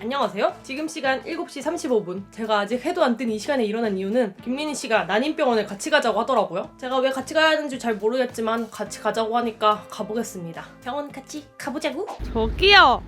안녕하세요. 지금 시간 7시 35분. 제가 아직 해도 안 뜬 이 시간에 일어난 이유는 김민희 씨가 난임병원에 같이 가자고 하더라고요. 제가 왜 같이 가야 하는지 잘 모르겠지만 같이 가자고 하니까 가보겠습니다. 병원 같이 가보자고. 저기요.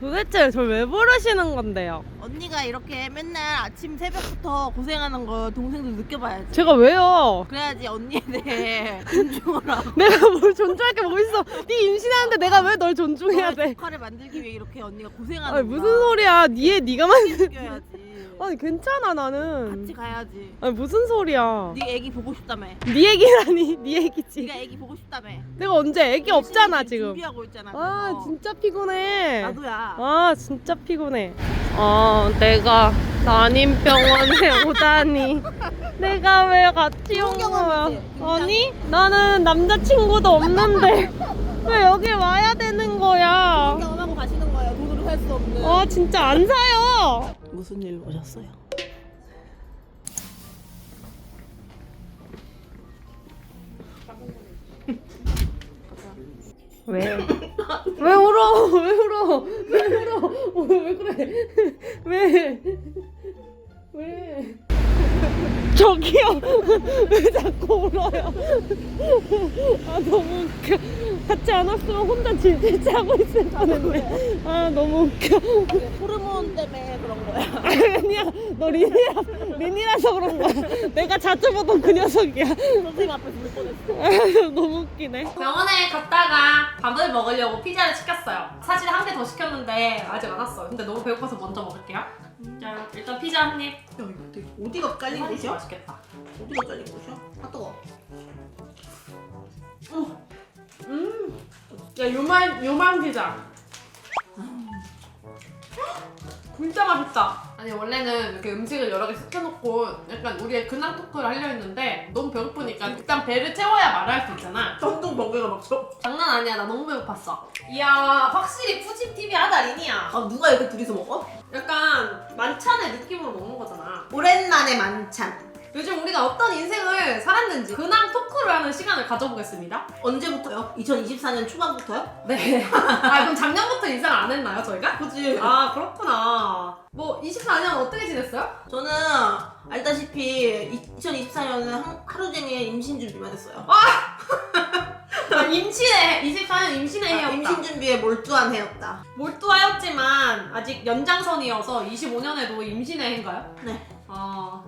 도대체 저왜 부르시는 건데요? 언니가 이렇게 맨날 아침 새벽부터 고생하는 거 동생들 느껴봐야지. 제가 왜요? 그래야지 언니에 대해 존중을 하고. 내가 뭘 존중할 게 뭐 있어? 네 임신하는데 내가 왜 널 존중해야 돼? 조카를 만들기 위해 이렇게 언니가 고생하는 아니 무슨 소리야? 니애 니가 만 느껴야지. 아니 괜찮아 나는. 같이 가야지. 아니 무슨 소리야? 네 애기 보고 싶다며. 네 얘기라니 네 얘기지. 네가 애기 보고 싶다며. 내가 언제 애기 없잖아 지금. 준비하고 있잖아. 아 그래서. 진짜 피곤해. 나도야. 아 진짜 피곤해. 아 내가 난임병원에 오다니. 내가 왜 같이 온 거야? 아니 나는 남자친구도 없는데 왜 여기 와야 되는 거야? 경험하고 가시는 거예요. 돈으로 살 수 없는. 아 진짜 안 사요. 무슨 일로 오셨어요? 왜? 왜 울어? 왜 울어? 왜 울어? 어, 왜 그래? 왜? 왜? 저기요. 왜 자꾸 울어요? 아 너무 웃겨. 같이 안 왔으면 혼자 질질 짜고 있을 뻔했네. 아 너무 웃겨. 때문에 그런 거야. 아니야. 너 린이라 린이라서 그런 거야. 내가 자주 보던 그 녀석이야. 선생님 앞에서 울 뻔했어. 너무 웃기네. 병원에 갔다가 밥을 먹으려고 피자를 시켰어요. 사실 한 개 더 시켰는데 아직 안 왔어요. 근데 너무 배고파서 먼저 먹을게요. 자, 일단 피자 한 입. 야 이거 되게 어디가 깔린 곳이야? 맛있겠다. 어디가 깔린 곳이야? 아 뜨거. 음. 야, 요만 요만 피자. 진짜 맛있다. 아니 원래는 이렇게 음식을 여러 개 시켜놓고 약간 우리의 근황 토크를 하려 했는데 너무 배고프니까 일단 배를 채워야 말할 수 있잖아. 전동 번개가 막 쳐. 장난 아니야. 나 너무 배고팠어. 이야, 확실히 푸짐TV하다 리니야. 아 누가 이렇게 둘이서 먹어? 약간 만찬의 느낌으로 먹는 거잖아. 오랜만에 만찬. 요즘 우리가 어떤 인생을 살았는지 근황 토크를 하는 시간을 가져보겠습니다. 언제부터요? 2024년 초반부터요? 네. 아 그럼 작년부터 인사를 안 했나요 저희가? 그지. 아 그렇구나. 뭐 24년 어떻게 지냈어요? 저는 알다시피 2024년은 하루 종일 임신 준비만 했어요. 아, 임신해 24년 임신의 아, 해였다. 임신 준비에 몰두한 해였다. 몰두하였지만 아직 연장선이어서 25년에도 임신의 해인가요? 네. 아,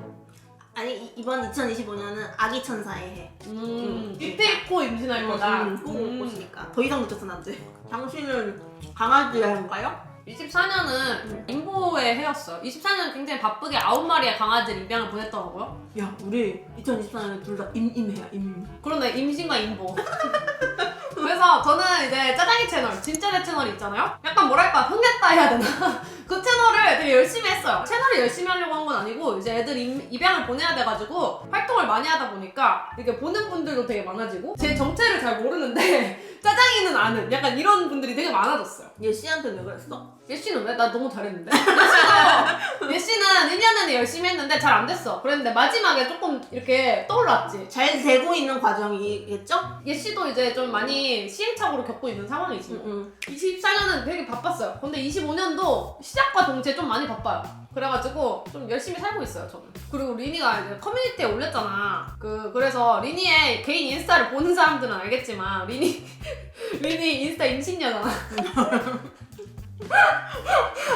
아니 이- 이번 2025년은 아기 천사의 해. 음, 음, 기필코 임신할 거다. 음, 꼭 먹고 있으니까 더 이상 늦어서는 안 돼. 당신은 강아지의 해인가요? 24년은 임보의 해였어요. 24년 굉장히 바쁘게 아홉 마리의 강아지를 입양을 보냈더라고요. 야 우리 2024년에 둘 다 임임해야 임. 그러네 임신과 임보. 그래서 저는 이제 짜장이 채널 진짜 내 채널이 있잖아요. 약간 뭐랄까 흥했다 해야 되나? 그 채널을 되게 열심히 했어요. 채널을 열심히 하려고 한 건 아니고 이제 애들 임- 입양을 보내야 돼가지고 활동을 많이 하다 보니까 이렇게 보는 분들도 되게 많아지고 제 정체를 잘 모르는데 짜장이는 아는 약간 이런 분들이 되게 많아졌어요. 얘 씨한테 왜 그랬어? 예씨는 왜? 나 너무 잘했는데? 예씨는, 예씨는 1년 내내 열심히 했는데 잘 안 됐어. 그랬는데 마지막에 조금 이렇게 떠올랐지. 잘 되고 있는 과정이겠죠? 예씨도 이제 좀 많이 시행착오를 겪고 있는 상황이지. 응. 24년은 되게 바빴어요. 근데 25년도 시작과 동시에 좀 많이 바빠요. 그래가지고 좀 열심히 살고 있어요, 저는. 그리고 리니가 이제 커뮤니티에 올렸잖아. 그, 그래서 리니의 개인 인스타를 보는 사람들은 알겠지만, 리니, 리니 인스타 임신녀잖아.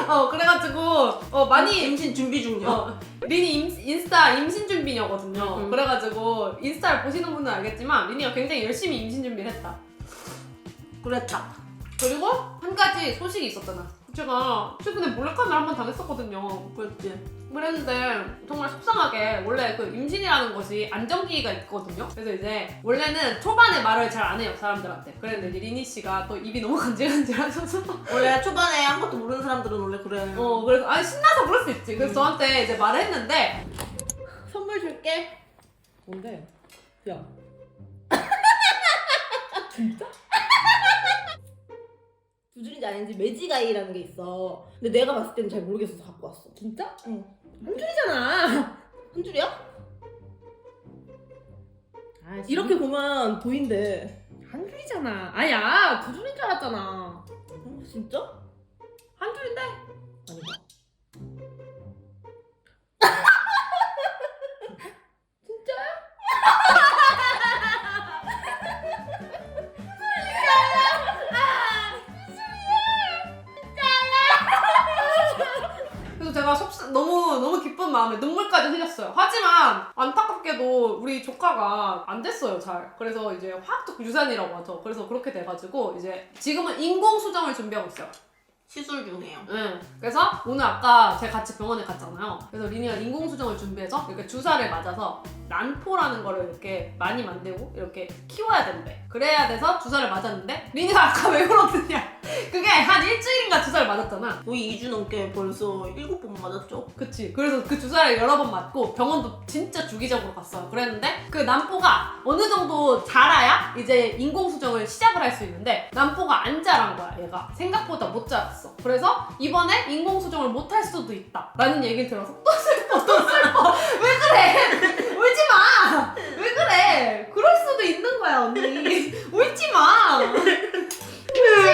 어, 그래가지고, 어, 많이, 임신 준비 중이야. 어, 리니 임, 인스타 임신 준비녀거든요. 음. 그래가지고, 인스타를 보시는 분들은 알겠지만, 리니가 굉장히 열심히 임신 준비를 했다. 그랬다. 그리고 한 가지 소식이 있었잖아. 제가 최근에 몰래카메라 한 번 당했었거든요. 그랬지. 그랬는데 정말 속상하게 원래 그 임신이라는 것이 안정기가 있거든요. 그래서 이제 원래는 초반에 말을 잘 안 해요 사람들한테. 그랬는데 이제 리니 씨가 또 입이 너무 간질간질하셔서 원래 초반에 아무것도 모르는 사람들은 원래 그래. 어 그래서 아니 신나서 그럴 수 있지. 그래서 저한테 이제 말을 했는데 선물 줄게. 뭔데? 야 두 줄인지 아닌지 매지가이라는 게 있어. 근데 내가 봤을 때는 잘 모르겠어서 갖고 왔어. 진짜? 응. 한 줄이잖아. 한 줄이야? 아, 이렇게 보면 보인대. 한 줄이잖아. 아야 두 줄인 줄 알았잖아. 어, 진짜? 한 줄인데? 아니다. 안타깝게도 우리 조카가 안 됐어요 잘. 그래서 이제 화학적 유산이라고 하죠. 그래서 그렇게 돼가지고 이제 지금은 인공 수정을 준비하고 있어요. 시술 중이에요. 응. 그래서 오늘 아까 제가 같이 병원에 갔잖아요. 그래서 리니가 인공수정을 준비해서 이렇게 주사를 맞아서 난포라는 거를 이렇게 많이 만들고 이렇게 키워야 된대. 그래야 돼서 주사를 맞았는데 리니가 아까 왜 그러느냐. 그게 한 일주일인가 주사를 맞았잖아. 거의 2주 넘게 벌써 7번 맞았죠? 그치. 그래서 그 주사를 여러 번 맞고 병원도 진짜 주기적으로 갔어요. 그랬는데 그 난포가 어느 정도 자라야 이제 인공수정을 시작을 할 수 있는데 난포가 안 자란 거야, 얘가. 생각보다 못 자랐어. 그래서 이번에 인공수정을 못 할 수도 있다. 라는 얘기를 들어서 또 슬퍼, 또 슬퍼. 왜 그래? 울지 마! 왜 그래? 그럴 수도 있는 거야, 언니. 울지 마!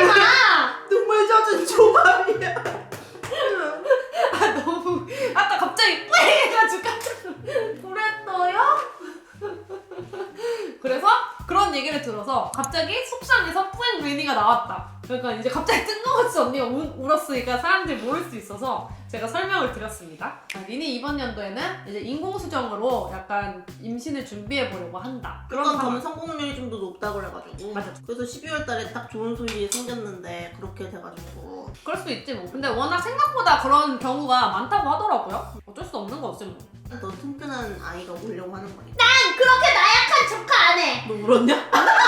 마! 눈물 젖은 조합이야. 아 너무 아까 갑자기 뿌잉 해가지고 깜짝 놀랐- 그랬어요? 그래서 그런 얘기를 들어서 갑자기 속상해서 뿌잉 리니가 나왔다 그러니까 이제 갑자기 뜬금없이 언니가 우, 울었으니까 사람들이 모를 수 있어서 제가 설명을 드렸습니다 아, 리니 이번 연도에는 이제 인공수정으로 약간 임신을 준비해 보려고 한다 그런. 점 성공률이 좀 더 높다고 그래가지고 맞아. 그래서 12월 달에 딱 좋은 소식이 생겼는데 그렇게 돼가지고 그럴 수도 있지 뭐 근데 워낙 생각보다 그런 경우가 많다고 하더라고요 어쩔 수 없는 거지 뭐더 튼튼한 아이가 오려고 하는 거니까 그렇게 나약한 조카 안 해! 너 울었냐?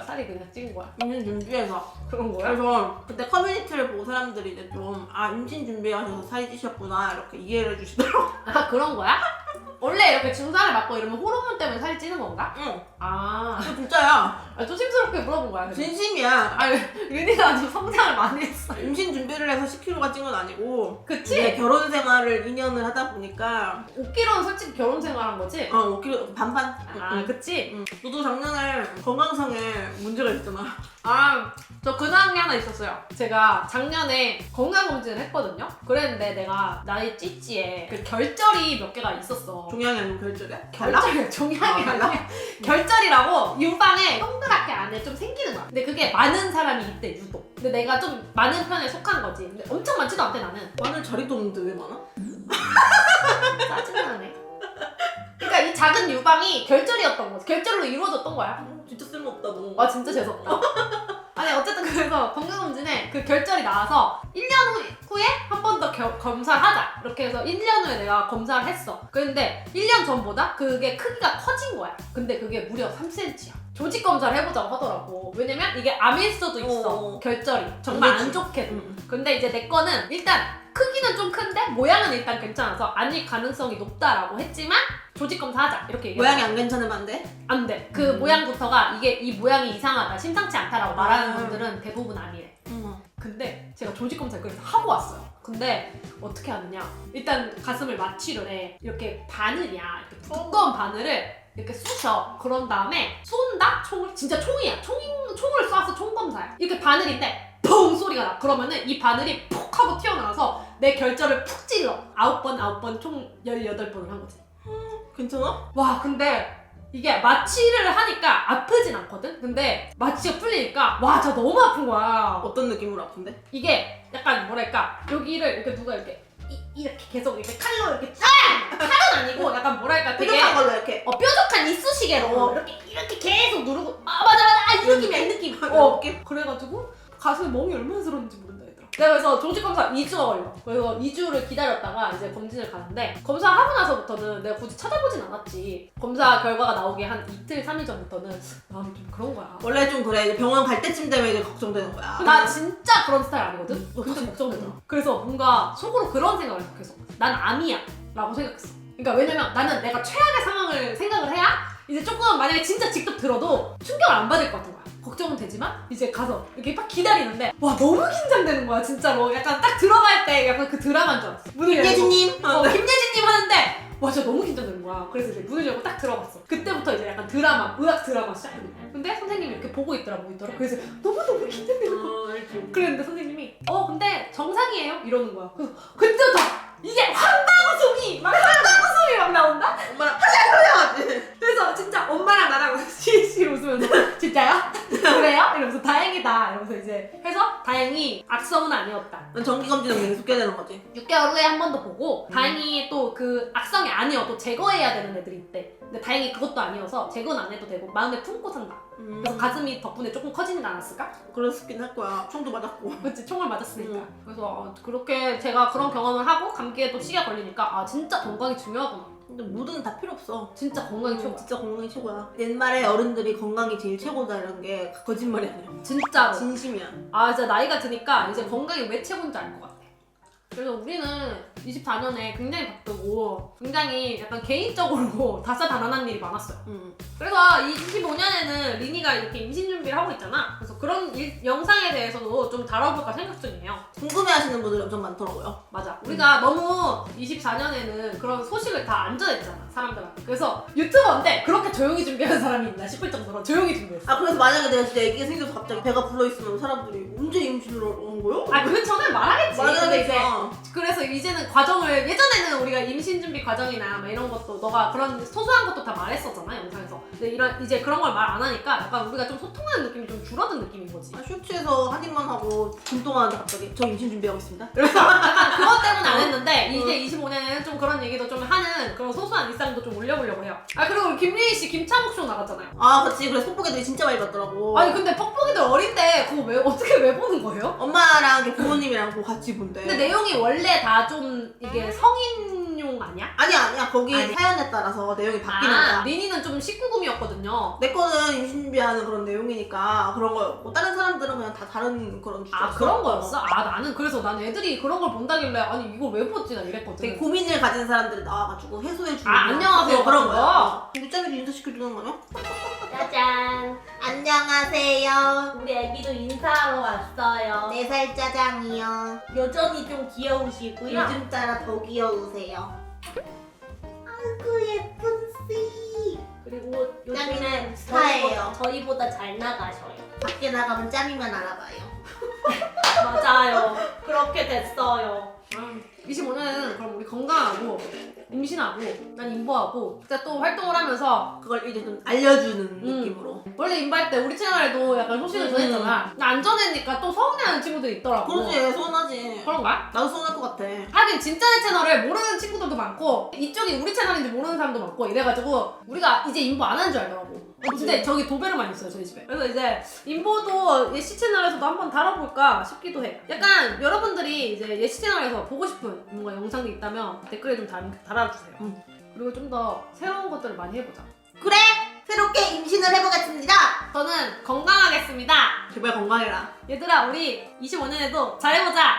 거야? 살이 그냥 찐 거야? 임신 준비해서 그런 거야? 그래서 그때 커뮤니티를 보고 사람들이 이제 좀 아 임신 준비하셔서 살이 찌셨구나 이렇게 이해를 해주시더라고 아 그런 거야? 원래 이렇게 주사를 맞고 이러면 호르몬 때문에 살이 찌는 건가? 응 아, 진짜야 아 조심스럽게 물어본 거야. 그냥. 진심이야 아 윤희가 아주 성장을 많이 했어. 임신 준비를 해서 10kg가 찐 건 아니고 그치? 이제 결혼 생활을 2년을 하다 보니까 5kg는 솔직히 결혼 생활한 거지? 어 5kg 반반 아 응. 그치? 응. 너도 작년에 건강상에 문제가 있잖아 아, 저 근황이 하나 있었어요. 제가 작년에 건강검진을 했거든요. 그랬는데 내가 나의 찌찌에 그 결절이 몇 개가 있었어. 종양이 아니고 결절이야? 달라? 결절, 종양이 아, 달라? 아니야. 결절이라고 유방에 동그랗게 안에 좀 생기는 거야. 근데 그게 많은 사람이 있대, 유독. 근데 내가 좀 많은 편에 속한 거지. 근데 엄청 많지도 않대, 나는. 마늘 자리도 없는데 왜 많아? 짜증나네. 그러니까 이 작은 유방이 결절이었던 거지. 결절로 이루어졌던 거야. 진짜 쓸모없다 너와 진짜 재수없다. 아니 어쨌든 그래서 건강검진에 그 결절이 나와서 1년 후, 후에 한 번 더 검사를 하자 이렇게 해서 1년 후에 내가 검사를 했어. 근데 1년 전보다 그게 크기가 커진 거야. 근데 그게 무려 3cm야. 조직 검사를 해보자고 하더라고. 왜냐면 이게 암일 수도 있어. 어. 결절이 정말 안 그렇지. 좋게. 응. 근데 이제 내 거는 일단 크기는 좀 큰데 모양은 일단 괜찮아서 아닐 가능성이 높다라고 했지만 조직 검사하자 이렇게 얘기해. 모양이 안 괜찮으면 안 돼? 안 돼. 그 음. 모양부터가 이게 이 모양이 이상하다, 심상치 않다라고 말하는 음. 분들은 대부분 아니래. 제가 조직 검사를 그래서 하고 왔어요. 근데 어떻게 하느냐? 일단 가슴을 마취를 해. 이렇게 바늘이야. 이렇게 두꺼운 바늘을 이렇게 쑤셔. 그런 다음에 쏜다? 총을 진짜 총이야. 총 총을 쏴서 총 검사야. 이렇게 바늘인데 펑 소리가 나. 그러면은 이 바늘이 푹 하고 튀어나와서 내 결절을 푹 찔러. 아홉 번 아홉 번총 18번을 한 거지. 괜찮아? 와 근데 이게 마취를 하니까 아프진 않거든? 근데 마취가 풀리니까 와 진짜 너무 아픈 거야 어떤 느낌으로 아픈데? 이게 약간 뭐랄까 여기를 이렇게 누가 이렇게 이, 렇게 계속 이렇게 칼로 이렇게 쫙! 칼은 아니고 약간 뭐랄까 되게 뾰족한 걸로 이렇게 어, 뾰족한 이쑤시개로 이렇게 이렇게 계속 누르고 아 맞아 맞아 아, 이 느낌이야 이 느낌 어. 어 그래가지고 가슴에 멍이 얼마나 들었는지 얘들아 내가 그래서 조직검사 2주가 걸려. 그래서 2주를 기다렸다가 이제 검진을 가는데 검사하고 나서부터는 내가 굳이 찾아보진 않았지. 검사 결과가 나오기 한 이틀 3일 전부터는 마음이 좀 그런 거야. 원래 좀 그래. 이제 병원 갈 때쯤 되면 이제 걱정되는 거야. 나 진짜 그런 스타일 아니거든? 근데 걱정되더라 그래서 뭔가 속으로 그런 생각을 했어 계속 난 암이야 라고 생각했어. 그러니까 왜냐면 나는 내가 최악의 상황을 생각을 해야 이제 조금 만약에 진짜 직접 들어도 충격을 안 받을 것 같은 거야 걱정은 되지만 이제 가서 이렇게 딱 기다리는데 와 너무 긴장되는 거야 진짜로. 약간 딱 들어갈 때 약간 그 드라마인 줄 알았어. 문을 김예진님? 어, 김예진님 하는데 와 진짜 너무 긴장되는 거야. 그래서 이제 문을 열고 딱 들어갔어. 그때부터 이제 약간 드라마 의학 드라마 시작했거든 근데 선생님이 이렇게 보고 있더라 보이더라 그래서 너무너무 긴장되는 거야. 어 알지. 그랬는데 선생님이 어 근데 정상이에요? 이러는 거야. 그래서 그때부터 이게 악성은 아니었다 넌 정기검진은 계속 해야 되는 거지. 6개월 후에 한 번 더 보고 음. 다행히 또 그 악성이 아니어도 제거해야 되는 애들이 있대 근데 다행히 그것도 아니어서 제거는 안 해도 되고 마음에 품고 산다 음, 그래서 가슴이 덕분에 조금 커지진 않았을까? 그랬긴 할 거야. 총도 맞았고. 그치 총을 맞았으니까 음. 그래서 어, 그렇게 제가 그런 경험을 하고 감기에 또 시기가 걸리니까 아 진짜 건강이 중요하구나 근데 뭐든 다 필요 없어. 진짜 건강이 어, 최고 진짜 건강이 최고야. 옛말에 어른들이 건강이 제일 최고다 이런 게 거짓말이 아니야. 진짜로 진심이야. 아 진짜 나이가 드니까 이제 건강이 왜 최고인지 알 것 같아. 그래서 우리는 24년에 굉장히 바쁘고 굉장히 약간 개인적으로 다사다난한 일이 많았어요. 음. 그래서 25년에는 리니가 이렇게 임신 준비를 하고 있잖아. 그래서 그런 일- 영상에 대해서도 좀 다뤄볼까 생각 중이에요. 궁금해하시는 분들이 엄청 많더라고요. 맞아. 우리가 너무 24년에는 그런 소식을 다 안 전했잖아, 사람들한테. 그래서 유튜버인데 그렇게 조용히 준비하는 사람이 있나 싶을 정도로 조용히 준비했어. 아 그래서 만약에 내가 진짜 애기가 생겨서 갑자기 배가 불러 있으면 사람들이 언제 임신을 한 거요? 아, 그 전에 말하겠지. 근데 이제 말하겠어. 그래서 이제는 과정을 예전에는 우리가 임신 준비 과정이나 막 이런 것도 너가 그런 소소한 것도 다 말했었잖아 영상에서. 근데 이런 이제 그런 걸 말 안 하니까 약간 우리가 좀 소통하는 느낌이 좀 줄어든 느낌인 거지. 아, 쇼츠에서 한 입만 하고 금동하는데 갑자기 저 임신 준비하고 있습니다. 약간 그것 때문에 안 어. 했는데 이제 25년에는 좀 그런 얘기도 좀 하는 그런 소소한 일상도 좀 올려보려고 해요. 아 그리고 우리 김민희 씨 김창욱 쇼 나갔잖아요. 아 그치 그래서 뽁뽁이들이 진짜 많이 봤더라고. 아니 근데 퍽퍽이들 어린데 그거 왜 어떻게 왜 보는 거예요? 엄마랑 이렇게 부모님이랑 뭐 같이 본대. 근데 내용이 원래 다 좀 이게 성인용 아니야? 아니야 아니야 거기 아니. 사연에 따라서 내용이 바뀌는 아, 거야. 리니는 좀 19금이었거든요. 내 거는 임신 준비하는 그런 내용이니까 그런 거였고 다른 사람들은 그냥 다 다른 그런 주제였어. 아 그런 거였어? 아 나는 그래서 난 애들이 그런 걸 본다길래 아니 이걸 왜 보지 나 되게 이랬거든. 고민을 가진 사람들이 나와가지고 해소해 주는 아, 안녕하세요. 그런 그런 거야. 거? 물장이도 인사시켜주는 거냐? 짜잔. 안녕하세요. 우리 애기도 인사하러 왔어요. 네 살 짜장이요. 여전히 좀 귀여우시고요. 요즘 따라 더 귀여우세요. 아이고 예쁜 씨. 그리고 요즘에 짱이는 스타예요. 저희보다, 저희보다 잘 나가셔요. 밖에 나가면 짱이면 알아봐요. 맞아요. 그렇게 됐어요. 25년에는 그럼 우리 건강하고 임신하고 난 임보하고 진짜 또 활동을 하면서 그걸 이제 좀 알려주는 음. 느낌으로. 원래 임보할 때 우리 채널에도 약간 소식을 음. 전했잖아. 근데 안 전했니까 또 서운해하는 친구들이 있더라고. 그러지 서운하지. 그런가? 나도 서운할 것 같아. 하긴 진짜 내 채널을 모르는 친구들도 많고 이쪽이 우리 채널인지 모르는 사람도 많고 이래가지고 우리가 이제 인보 안 하는 줄 알더라고. 어, 근데 저기 도배로만 있어요 저희 집에. 그래서 이제 인보도 예시 채널에서도 한번 다뤄볼까 싶기도 해. 약간 여러분들이 이제 예시 채널에서 보고 싶은 뭔가 영상이 있다면 댓글에 좀 달, 달아주세요. 음. 그리고 좀 더 새로운 것들을 많이 해보자. 그래 새롭게 임신을 해보겠습니다. 저는 건강하겠습니다. 제발 건강해라. 얘들아 우리 25년에도 잘해보자.